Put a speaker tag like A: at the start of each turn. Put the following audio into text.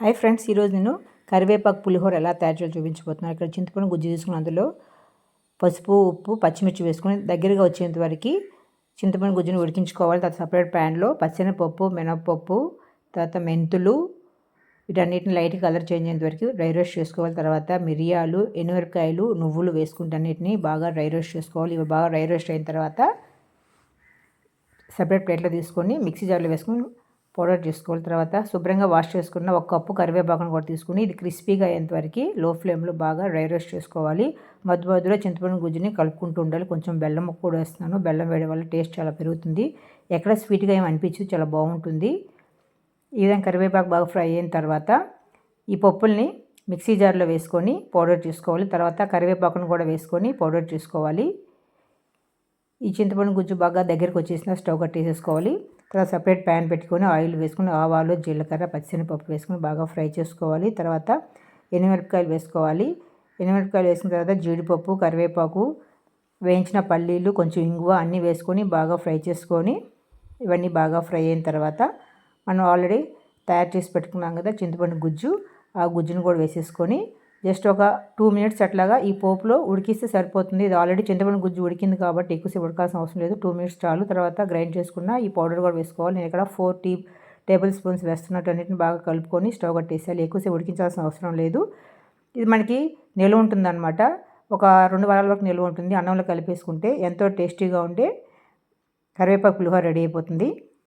A: Hi friends ఈరోజు నేను కరివేపాకు పులిహోర ఎలా తయారు చేయాలో చూపించబోతున్నాను. ఇక్కడ చింతపండు గుజ్జు తీసుకుని అందులో పసుపు ఉప్పు పచ్చిమిర్చి వేసుకొని దగ్గరగా వచ్చేంత వరకు చింతపండు గుజ్జుని ఉడికించుకోవాలి. తర్వాత సపరేట్ ప్యాన్లో పచ్చెనపప్పు మినపప్పు తర్వాత మెంతులు వీటన్నిటిని లైట్ కలర్ చేంజ్ అయ్యేంత వరకు డ్రై రోస్ట్ చేసుకోవాలి. తర్వాత మిరియాలు ఎనుమిరపకాయలు నువ్వులు వేసుకుంటే అన్నిటిని బాగా డ్రై రోస్ట్ చేసుకోవాలి. ఇవి బాగా డ్రై రోస్ట్ అయిన తర్వాత సపరేట్ ప్లేట్లో తీసుకొని మిక్సీ జార్లో వేసుకొని పౌడర్ చేసుకోవాలి. తర్వాత శుభ్రంగా వాష్ చేసుకున్న ఒక కప్పు కరివేపాకును కూడా తీసుకుని ఇది క్రిస్పీగా అయ్యేంతవరకు లో ఫ్లేమ్లో బాగా డ్రై రోస్ట్ చేసుకోవాలి. మధ్య మధ్యలో చింతపండు గుజ్జుని కలుపుకుంటూ ఉండాలి. కొంచెం బెల్లం కూడా వేస్తున్నాను. బెల్లం వేయడం వల్ల టేస్ట్ చాలా పెరుగుతుంది. ఎక్కడ స్వీట్గా ఏమి అనిపించదు చాలా బాగుంటుంది. ఈ విధంగా కరివేపాకు బాగా ఫ్రై అయిన తర్వాత ఈ పప్పుల్ని మిక్సీ జార్లో వేసుకొని పౌడర్ చేసుకోవాలి. తర్వాత కరివేపాకును కూడా వేసుకొని పౌడర్ చేసుకోవాలి. ఈ చింతపండు గుజ్జు బాగా దగ్గరికి వచ్చేసిన స్టవ్ కట్టేసేసుకోవాలి. తర్వాత సపరేట్ ప్యాన్ పెట్టుకొని ఆయిల్ వేసుకుని ఆవాలు జీలకర్ర పచ్చిశనగపప్పు వేసుకుని బాగా ఫ్రై చేసుకోవాలి. తర్వాత ఎనిమిరపకాయలు వేసుకోవాలి. ఎనిమిరపకాయలు వేసిన తర్వాత జీడిపప్పు కరివేపాకు వేయించిన పల్లీలు కొంచెం ఇంగువ అన్నీ వేసుకొని బాగా ఫ్రై చేసుకొని ఇవన్నీ బాగా ఫ్రై అయిన తర్వాత మనం ఆల్రెడీ తయారు చేసి పెట్టుకున్నాం కదా చింతపండు గుజ్జు ఆ గుజ్జును కూడా వేసేసుకొని జస్ట్ ఒక టూ మినిట్స్ అట్లాగా ఈ పోపులో ఉడికిస్తే సరిపోతుంది. ఇది ఆల్రెడీ చింతపండు గుజ్జు ఉడికింది కాబట్టి ఎక్కువసేపు ఉడకాల్సిన అవసరం లేదు. టూ మినిట్స్ చాలు. తర్వాత గ్రైండ్ చేసుకున్న ఈ పౌడర్ కూడా వేసుకోవాలి. నేను ఇక్కడ ఫోర్ టీ టేబుల్ స్పూన్స్ వేస్తున్నట్టు అన్నింటిని బాగా కలుపుకొని స్టవ్ కట్టేసేయాలి. ఎక్కువసేపు ఉడికించాల్సిన అవసరం లేదు. ఇది మనకి నిల్వ ఉంటుందన్నమాట. ఒక రెండు వారాల వరకు నిల్వ ఉంటుంది. అన్నంలో కలిపేసుకుంటే ఎంతో టేస్టీగా ఉండే కరివేపాకు పులిహోర రెడీ అయిపోతుంది.